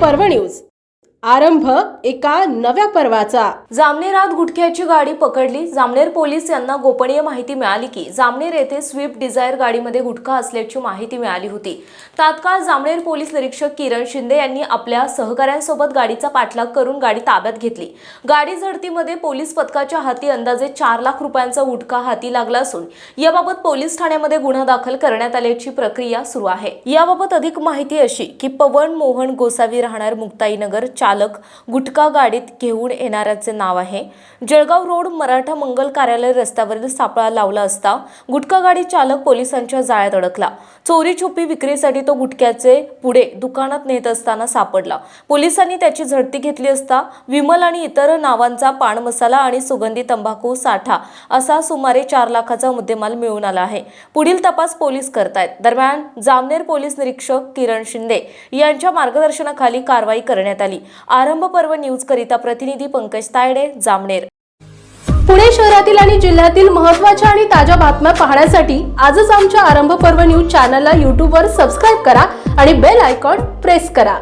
Parbhani news. आरंभ एका नव्या पर्वाचा. जामनेरात गुटख्याची गाडी पकडली. जामनेर पोलीस यांना गोपनीय माहिती मिळाली की जामनेर येथे स्विफ्ट डिझायर गाडीमध्ये गुटखा असल्याची माहिती मिळाली होती. तात्काळ जामनेर पोलीस निरीक्षक किरण शिंदे यांनी आपल्या सहकाऱ्यांसोबत गाडीचा पाठलाग करून गाडी ताब्यात घेतली. गाडी झडतीमध्ये पोलीस पथकाच्या हाती अंदाजे चार लाख रुपयांचा गुटखा हाती लागला असून याबाबत पोलीस ठाण्यामध्ये गुन्हा दाखल करण्यात आल्याची प्रक्रिया सुरू आहे. याबाबत अधिक माहिती अशी की पवन मोहन गोसावी राहणार मुक्ताईनगर चालक गुटखा गाडीत घेऊन येणाऱ्याचे नाव आहे. जळगाव रोड मराठा मंगल कार्यालय रस्त्यावरील सापळा लावला असता गुटखा गाडी चालक पोलिसांच्या जाळ्यात अडकला. चोरी छुपी विक्रीसाठी तो गुटख्याचे पुढे दुकानात नेत असताना सापडला. पोलिसांनी त्याची झडती घेतली असता विमल आणि इतर नावांचा पान मसाला आणि सुगंधी तंबाखू साठा असा सुमारे चार लाखाचा मुद्देमाल मिळून आला आहे. पुढील तपास पोलीस करतायत. दरम्यान जामनेर पोलीस निरीक्षक किरण शिंदे यांच्या मार्गदर्शनाखाली कारवाई करण्यात आली. आरंभ पर्व न्यूज करिता प्रतिनिधी पंकज तायडे जामनेर. पुणे शहरातील आणि जिल्ह्यातील महत्त्वाच्या आणि ताज्या बातम्या पाहण्यासाठी आजच आमच्या आरंभ पर्व न्यूज चॅनलला यूट्यूबवर सबस्क्राईब करा आणि बेल आयकॉन प्रेस करा.